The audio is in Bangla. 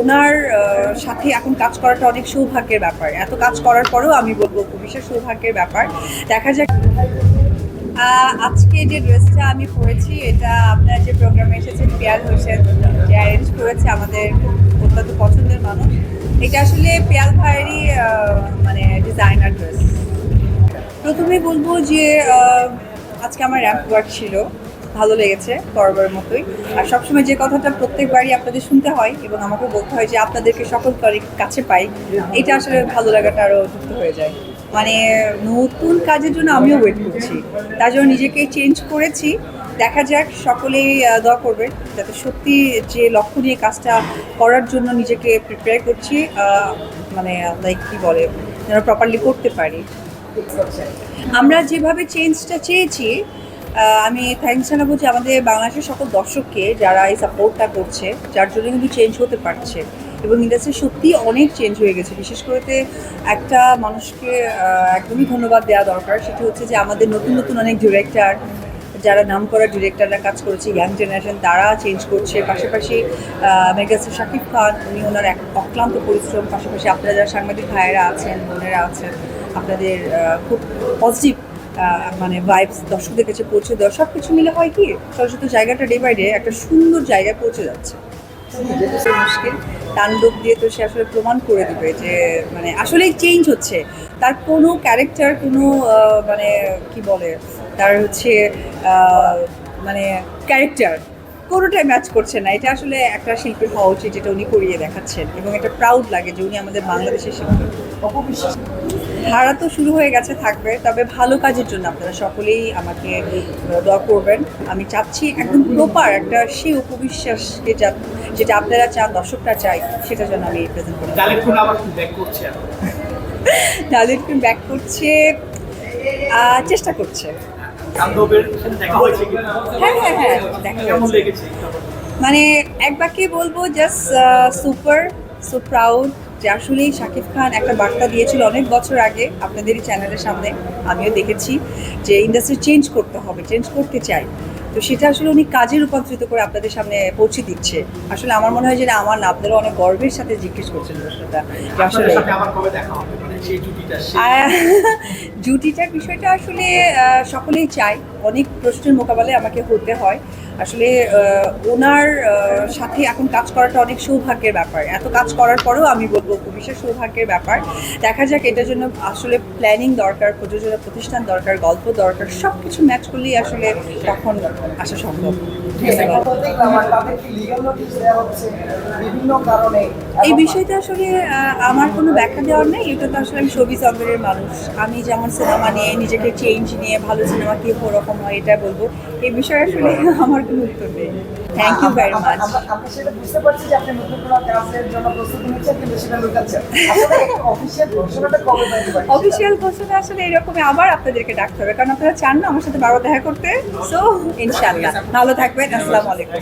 ওনার সাথে এখন কাজ করাটা অনেক সৌভাগ্যের ব্যাপার। এত কাজ করার পরেও আমি বলব বিশেষ সৌভাগ্যের ব্যাপার। দেখা যাক। আজকে যে ড্রেসটা আমি পরেছি, এটা আপনার যে প্রোগ্রামে এসেছেন পিয়াল হোসেন যে অ্যারেঞ্জ করেছে আমাদের অত্যন্ত পছন্দের মানুষ, এটা আসলে পিয়াল ভাইয়েরই মানে ডিজাইনার ড্রেস প্রথমে বলব যে আজকে আমার র্যাম্প ওয়ার্ক ছিল। ভালো লেগেছে বরাবর মতোই। আর সবসময় যে কথাটা প্রত্যেকবারই আপনাদের শুনতে হয় এবং আমাকে বলতে হয় যে আপনাদেরকে সকল কাছে পাই, এটা আসলে ভালো লাগাটা আরও যুক্ত হয়ে যায়। মানে নতুন কাজের জন্য আমিও ওয়েট করছি। তার জন্য নিজেকে চেঞ্জ করেছি। দেখা যাক, সকলেই দোয়া করবে যাতে সত্যি যে লক্ষ্য নিয়ে কাজটা করার জন্য নিজেকে প্রিপেয়ার করছি মানে লাইক কী বলে, যেন প্রপারলি করতে পারি। আমরা যেভাবে চেঞ্জটা চেয়েছি আমি থ্যাংকস জানাব যে আমাদের বাংলাদেশের সকল দর্শককে যারা এই সাপোর্টটা করছে, যার জন্য কিন্তু চেঞ্জ হতে পারছে এবং ইন্ডাস্ট্রি সত্যি অনেক চেঞ্জ হয়ে গেছে। বিশেষ করে একটা মানুষকে একদমই ধন্যবাদ দেওয়া দরকার। সেটি হচ্ছে যে আমাদের নতুন নতুন অনেক ডিরেক্টর যারা নাম করা ডিরেক্টররা কাজ করেছে ইয়াং জেনারেশন তারা চেঞ্জ করছে। পাশাপাশি মেগাস্টার শাকিব খান, উনি ওনার এক অক্লান্ত পরিশ্রম। পাশাপাশি আপনারা যারা সাংবাদিক ভাইয়েরা আছেন, বোনেরা আছেন, আপনাদের খুব পজিটিভ মানে ভাইবস দর্শকদের কাছে পৌঁছে দেওয়া সব কিছু মিলে হয় কি চলচ্চিত্র জায়গাটা ডে বাই ডে একটা সুন্দর জায়গায় পৌঁছে যাচ্ছে। মুশকিল। তাণ্ডব দিয়ে তো সে আসলে প্রমাণ করে দেবে যে মানে আসলেই চেঞ্জ হচ্ছে। তার কোনো ক্যারেক্টার কোনো মানে কি বলে, তার হচ্ছে মানে ক্যারেক্টার কোনোটাই ম্যাচ করছে না। এটা আসলে একটা শিল্পীর হওয়া উচিত যেটা উনি করিয়ে দেখাচ্ছেন এবং এটা প্রাউড লাগে যে উনি আমাদের বাংলাদেশের শিল্পী। ধারা তো শুরু হয়ে গেছে থাকবে তবে ভালো কাজের জন্য আপনারা সকলেই আমাকে দোয়া করবেন। আমি চাচ্ছি একদম প্রপার একটা সেই উপবিশ্বাসকে যা যেটা আপনারা চান দর্শকরা চাই সেটা যেন আমি প্রেজেন্ট করি ফুল ব্যাক করছে চেষ্টা করছে। তাণ্ডবের সাথে দেখা হয়েছে হ্যাঁ হ্যাঁ হ্যাঁ কেমন লেগেছে? মানে এক বাক্যে বলব জাস্ট সুপার সো প্রাউড যে আসলেই শাকিব খান একটা বার্তা দিয়েছিল অনেক বছর আগে আপনাদেরই চ্যানেলের সামনে আমিও দেখেছি যে ইন্ডাস্ট্রি চেঞ্জ করতে হবে চেঞ্জ করতে চাই। তো সেটা আসলে উনি কাজে রূপান্তরিত করে আপনাদের সামনে পৌঁছে দিচ্ছে। আসলে আমার মনে হয় যে আমার না আপনারা অনেক গর্বের সাথে জিজ্ঞেস করছেন প্রশ্নটা আসলে জুটিটার বিষয়টা আসলে সকলেই চাই অনেক প্রশ্নের মোকাবেলায় আমাকে হতে হয়। আসলে ওনার সাথে এখন কাজ করাটা অনেক সৌভাগ্যের ব্যাপার। এত কাজ করার পরেও আমি বলব, বিশেষ সৌভাগ্যের ব্যাপার। দেখা যাক, এটার জন্য আসলে প্ল্যানিং দরকার, প্রযোজনা প্রতিষ্ঠান দরকার, গল্প দরকার সব কিছু ম্যাচ করলেই আসলে তখন আসা সম্ভব। এই বিষয়টা আসলে আমার কোনো ব্যাখ্যা দেওয়ার নেই। এটা তো আসলে আমি ছবি অঙ্গের মানুষ। আমি যেমন সিনেমা নিয়ে নিজেকে চেঞ্জ নিয়ে ভালো সিনেমা কি ওরকম হয় এটা বলব। এই বিষয়ে আসলে আমার কোনো উত্তর নেই। থ্যাংক ইউ ভেরি মাচ আমরা সেটা বুঝতে পারছি যে আপনি নতুন কোনো কাজের জন্য প্রস্তুতি নিচ্ছেন কিন্তু সেটা লুকাচ্ছেন অফিসিয়াল ঘোষণাটা কবে অফিসিয়াল ঘোষণা আসলে এরকমই আবার আপনাদেরকে ডাকতে হবে কারণ আপনারা চান না আমার সাথে বারবার দেখা করতে। সো ইনশাআল্লাহ। ভালো থাকবেন আসসালামু আলাইকুম।